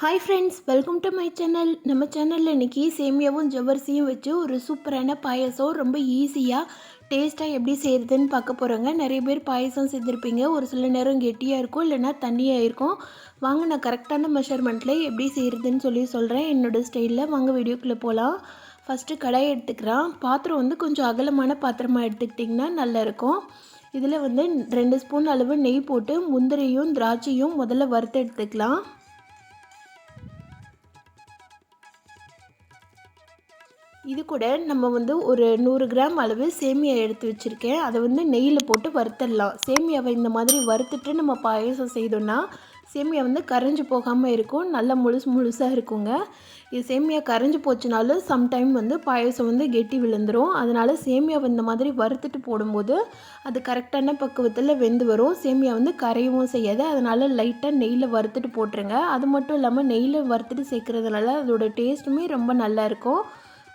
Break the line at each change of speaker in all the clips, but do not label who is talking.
Hi friends welcome to my channel நம்ம சேனலில் இன்றைக்கி சேமியாவும் ஜவ்வரிசியும் வச்சு ஒரு சூப்பரான பாயசம் ரொம்ப ஈஸியாக டேஸ்ட்டாக எப்படி செய்கிறதுன்னு பார்க்க போகிறோங்க நிறைய பேர் பாயசம் செய்திருப்பீங்க ஒரு சில நேரம் கெட்டியாக இருக்கும் இல்லைன்னா தண்ணியாக இருக்கும். வாங்க நான் கரெக்டான மெஷர்மெண்ட்டில் எப்படி செய்கிறதுன்னு சொல்லி சொல்கிறேன் என்னோடய ஸ்டைலில் வாங்க வீடியோக்குள்ளே போகலாம் ஃபஸ்ட்டு கடாயை எடுத்துக்கிறேன் பாத்திரம் வந்து கொஞ்சம் அகலமான பாத்திரமாக எடுத்துக்கிட்டிங்கன்னா நல்லாயிருக்கும். இதில் வந்து ரெண்டு ஸ்பூன் அளவு நெய் போட்டு முந்திரியும் திராட்சையும் முதல்ல வறுத்து எடுத்துக்கலாம். இது கூட நம்ம வந்து ஒரு நூறு கிராம் அளவு சேமியா எடுத்து வச்சுருக்கேன். அதை வந்து நெய்யில் போட்டு வறுத்துடலாம் சேமியாவை இந்த மாதிரி வறுத்துட்டு நம்ம பாயசம் செய்தோன்னா சேமியா வந்து கரைஞ்சி போகாமல் இருக்கும். நல்லா முழுசு முழுசாக இருக்குங்க. இது சேமியா கரைஞ்சி போச்சுனாலும் சம்டைம் வந்து பாயசம் வந்து கெட்டி விழுந்துடும் அதனால் சேமியாவை இந்த மாதிரி வறுத்துட்டு போடும்போது அது கரெக்டான பக்குவத்தில் வெந்து வரும். சேமியா வந்து கரையவும் செய்யாது. அதனால் லைட்டாக நெய்யில் வறுத்துட்டு போட்டுருங்க. அது மட்டும் இல்லாமல் நெய்யில் வறுத்துட்டு சேர்க்குறதுனால அதோட டேஸ்ட்டுமே ரொம்ப நல்லாயிருக்கும்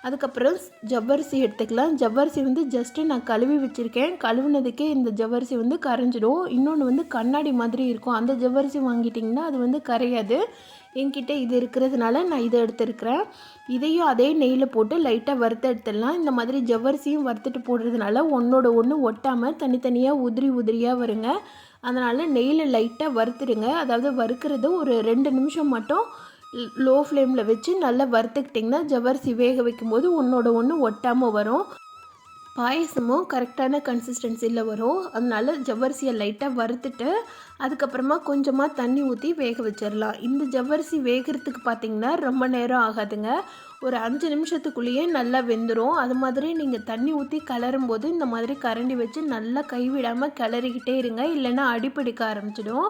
அதுக்கப்புறம் ஜவ்வரிசி எடுத்துக்கலாம். ஜவ்வரிசி வந்து ஜஸ்ட்டு நான் கழுவி வச்சுருக்கேன். கழுவுனதுக்கே இந்த ஜவ்வரிசி வந்து கரைஞ்சிடும். இன்னொன்று வந்து கண்ணாடி மாதிரி இருக்கும். அந்த ஜவ்வரிசி வாங்கிட்டிங்கன்னா அது வந்து கரையாது. என்கிட்ட இது இருக்கிறதுனால நான் இதை எடுத்துருக்கிறேன். இதையும் அதே நெய்யில் போட்டு லைட்டாக வறுத்து எடுத்துடலாம். இந்த மாதிரி ஜவ்வரிசியும் வறுத்துட்டு போடுறதுனால ஒன்றோட ஒன்று ஒட்டாமல் தனித்தனியாக உதிரி உதிரியாக வருங்க. அதனால் நெய்யில் லைட்டாக வறுத்துடுங்க. அதாவது வறுக்கிறது ஒரு ரெண்டு நிமிஷம் மட்டும் லோ ஃப்ளேமில் வச்சு நல்லா வறுத்துக்கிட்டிங்கன்னா ஜவ்வரிசி வேக வைக்கும்போது ஒன்றோட ஒன்று ஒட்டாமல் வரும். பாயசமும் கரெக்டான கன்சிஸ்டன்சியில் வரும். அதனால ஜவ்வரிசியை லைட்டாக வறுத்துட்டு அதுக்கப்புறமா கொஞ்சமாக தண்ணி ஊற்றி வேக வச்சிடலாம். இந்த ஜவ்வரிசி வேகிறதுக்கு பார்த்திங்கன்னா ரொம்ப நேரம் ஆகாதுங்க. ஒரு அஞ்சு நிமிஷத்துக்குள்ளேயே நல்லா வெந்துடும் அது மாதிரி நீங்கள் தண்ணி ஊற்றி கிளறும் போது இந்த மாதிரி கரண்டி வச்சு நல்லா கைவிடாமல் கிளறிக்கிட்டே இருங்க. இல்லைன்னா அடிப்பிடிக்க ஆரம்பிச்சிடும்.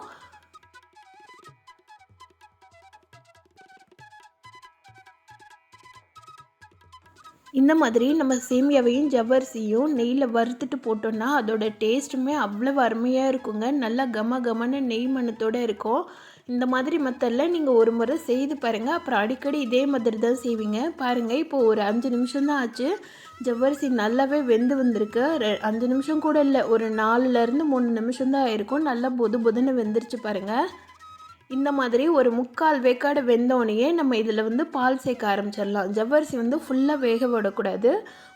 இந்த மாதிரி நம்ம சேமியாவையும் ஜவ்வரிசியும் நெய்யில் வறுத்துட்டு போட்டோன்னா அதோட டேஸ்ட்டுமே அவ்வளோ அருமையாக இருக்குங்க. நல்லா கம கமன்னு நெய் மணத்தோடு இருக்கும். இந்த மாதிரி மெத்தடில் நீங்கள் ஒரு முறை செய்து பாருங்கள் அப்புறம் அடிக்கடி இதே மாதிரி தான் செய்வீங்க. பாருங்கள் இப்போது ஒரு அஞ்சு நிமிஷம் தான் ஆச்சு. ஜவ்வரிசி நல்லாவே வெந்து வந்திருக்கு. அஞ்சு நிமிஷம் கூட இல்லை ஒரு நாலுலேருந்து மூணு நிமிஷம் தான் ஆயிருக்கும். நல்லா பொது பொதுன்னு வெந்துருச்சு பாருங்கள் இந்த மாதிரி ஒரு முக்கால் வேக்காடு வெந்தோடனே நம்ம இதில் வந்து பால் சேர்க்க ஆரம்பிச்சிடலாம். ஜவ்வரிசி வந்து ஃபுல்லாக வேக விடக்கூடாது.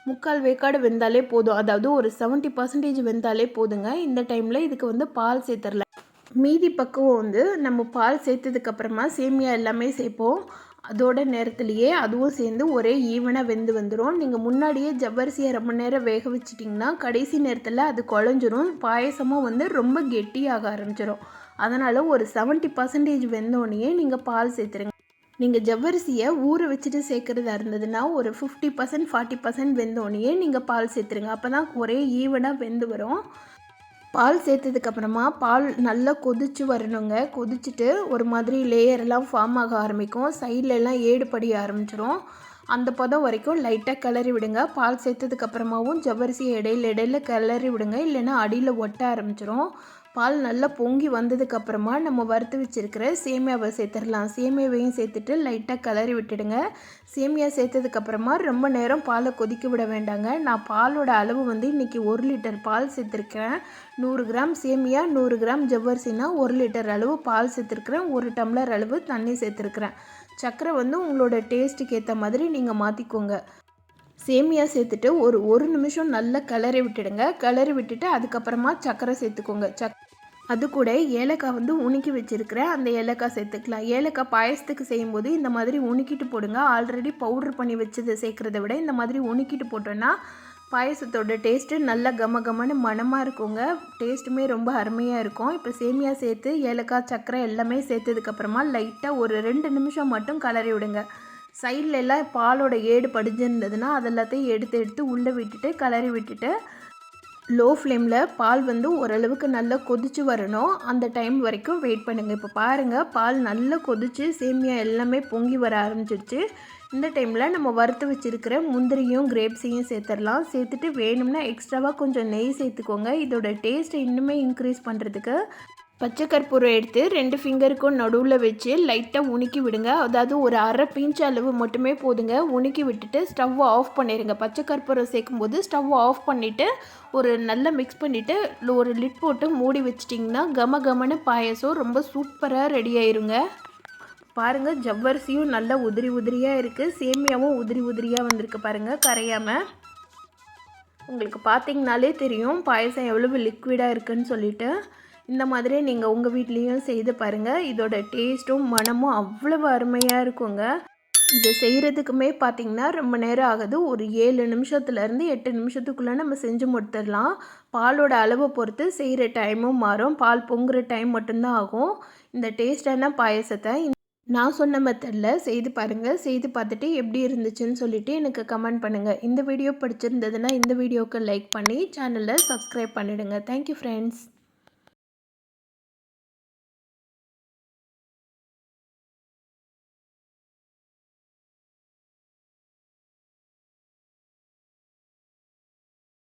முக்கால் வேக்காடு வெந்தாலே போதும். அதாவது ஒரு செவன்ட்டி பர்சன்டேஜ் வெந்தாலே போதுங்க. இந்த டைமில் இதுக்கு வந்து பால் சேர்த்துடலாம். மீதி பக்குவம் வந்து நம்ம பால் சேர்த்ததுக்கப்புறமா சேமியா எல்லாமே சேர்ப்போம். அதோட நேரத்துலையே அதுவும் சேர்ந்து ஒரே ஈவனாக வெந்து வந்துடும் நீங்கள் முன்னாடியே ஜவ்வரிசியை ரொம்ப நேரம் வேக வச்சிட்டிங்கன்னா கடைசி நேரத்தில் அது குழஞ்சிரும். பாயசமும் வந்து ரொம்ப கெட்டியாக ஆரம்பிச்சிடும் அதனால் ஒரு செவன்ட்டி பர்சன்டேஜ் வெந்தோடனே நீங்கள் பால் சேர்த்துருங்க. நீங்கள் ஜவ்வரிசியை ஊற வச்சுட்டு சேர்க்குறதா இருந்ததுன்னா ஒரு ஃபிஃப்டி பர்சன்ட் ஃபார்ட்டி பர்சன்ட் வெந்தோடனே நீங்கள் பால் சேர்த்துருங்க. அப்போ தான் ஒரே ஈவனாக வெந்து வரும். பால் சேர்த்ததுக்கப்புறமா பால் நல்லா கொதிச்சு வரணுங்க. கொதிச்சுட்டு ஒரு மாதிரி லேயர்லாம் ஃபார்ம் ஆக ஆரம்பிக்கும். சைட்லலாம் ஏடு படிய ஆரம்பிச்சிடும் அந்த பதம் வரைக்கும் லைட்டாக கிளறி விடுங்க. பால் சேர்த்ததுக்கப்புறமாவும் ஜவ்வரிசியை இடையில இடையில கிளறி விடுங்க. இல்லைன்னா அடியில் ஒட்ட ஆரம்பிச்சிடும் பால் நல்லா பொங்கி வந்ததுக்கப்புறமா நம்ம வறுத்து வச்சுருக்கிற சேமியாவை சேர்த்துடலாம். சேமியாவையும் சேர்த்துட்டு லைட்டாக கிளறி விட்டுடுங்க. சேமியா சேர்த்ததுக்கப்புறமா ரொம்ப நேரம் பாலை கொதிக்க விட வேண்டாங்க. நான் பாலோட அளவு வந்து இன்றைக்கி ஒரு லிட்டர் பால் சேர்த்துருக்கிறேன். நூறு கிராம் சேமியா நூறு கிராம் ஜவ்வரிசினா ஒரு லிட்டர் அளவு பால் சேர்த்துருக்குறேன். ஒரு டம்ளர் அளவு தண்ணி சேர்த்துருக்குறேன். சர்க்கரை வந்து உங்களோட டேஸ்ட்டுக்கு ஏற்ற மாதிரி நீங்கள் மாற்றிக்கோங்க சேமியா சேர்த்துட்டு ஒரு ஒரு நிமிஷம் நல்லா கிளறி விட்டுடுங்க. கிளறி விட்டுட்டு அதுக்கப்புறமா சர்க்கரை சேர்த்துக்கோங்க. சக் அது கூட ஏலக்காய் வந்து உணுக்கி வச்சுருக்கிறேன். அந்த ஏலக்காய் சேர்த்துக்கலாம். ஏலக்காய் பாயசத்துக்கு செய்யும்போது இந்த மாதிரி உணுக்கிட்டு போடுங்க. ஆல்ரெடி பவுட்ரு பண்ணி வச்சது சேர்க்குறத விட இந்த மாதிரி உணுக்கிட்டு போட்டோன்னா பாயசத்தோட டேஸ்ட்டு நல்லா கம கமன்னு மனமாக இருக்குங்க. டேஸ்ட்டுமே ரொம்ப அருமையாக இருக்கும். இப்போ சேமியா சேர்த்து ஏலக்காய் சக்கரை எல்லாமே சேர்த்ததுக்கப்புறமா லைட்டாக ஒரு ரெண்டு நிமிஷம் மட்டும் கலரி விடுங்க. சைடில் எல்லாம் பாலோட ஏடு படிஞ்சிருந்ததுன்னா அதெல்லாத்தையும் எடுத்து எடுத்து உள்ளே விட்டுட்டு கலரி விட்டுட்டு லோ ஃப்ளேமில் பால் வந்து ஓரளவுக்கு நல்லா கொதித்து வரணும். அந்த டைம் வரைக்கும் வெயிட் பண்ணுங்கள் இப்போ பாருங்கள் பால் நல்லா கொதித்து சேமியா எல்லாமே பொங்கி வர ஆரம்பிச்சிருச்சு. இந்த டைமில் நம்ம வறுத்து வச்சுருக்கிற முந்திரியும் கிரேப்ஸையும் சேர்த்துடலாம். சேர்த்துட்டு வேணும்னா எக்ஸ்ட்ராவாக கொஞ்சம் நெய் சேர்த்துக்கோங்க. இதோட டேஸ்ட்டை இன்னுமே இன்க்ரீஸ் பண்ணுறதுக்கு பச்சை கற்பூரம் எடுத்து ரெண்டு ஃபிங்கருக்கும் நடுவில் வச்சு லைட்டாக உணுக்கி விடுங்க. அதாவது ஒரு அரை பிஞ்ச் அளவு மட்டுமே போதுங்க. உணுக்கி விட்டுட்டு ஸ்டவ்வை ஆஃப் பண்ணிடுங்க பச்சை கற்பூரம் சேர்க்கும்போது ஸ்டவ் ஆஃப் பண்ணிவிட்டு ஒரு நல்லா மிக்ஸ் பண்ணிவிட்டு ஒரு லிட் போட்டு மூடி வச்சிட்டிங்கன்னா கம கமன்னு பாயசம் ரொம்ப சூப்பராக ரெடி ஆயிருங்க. பாருங்கள் ஜவ்வரிசியும் நல்லா உதிரி உதிரியாக இருக்குது சேமியாவும் உதிரி உதிரியாக வந்திருக்கு பாருங்கள் கரையாமல் உங்களுக்கு பார்த்தீங்கனாலே தெரியும் பாயசம் எவ்வளவு லிக்விடாக இருக்குன்னு சொல்லிவிட்டு இந்த மாதிரி நீங்கள் உங்கள் வீட்லேயும் செய்து பாருங்கள் இதோட டேஸ்ட்டும் மனமும் அவ்வளவு அருமையாக இருக்குங்க. இதை செய்கிறதுக்குமே பார்த்திங்கன்னா ரொம்ப நேரம் ஆகுது. ஒரு ஏழு நிமிஷத்துலேருந்து எட்டு நிமிஷத்துக்குள்ளே நம்ம செஞ்சு முடித்துடலாம் பாலோட அளவை பொறுத்து செய்கிற டைமும் மாறும். பால் பொங்குற டைம் மட்டும்தான் ஆகும். இந்த டேஸ்டான பாயசத்தை நான் சொன்ன மெத்தடில் செய்து பாருங்கள் செய்து பார்த்துட்டு எப்படி இருந்துச்சுன்னு சொல்லிவிட்டு எனக்கு கமெண்ட் பண்ணுங்கள் இந்த வீடியோ பிடிச்சிருந்ததுன்னா இந்த வீடியோவுக்கு லைக் பண்ணி சேனலை சப்ஸ்கிரைப் பண்ணிவிடுங்க தேங்க்யூ ஃப்ரெண்ட்ஸ்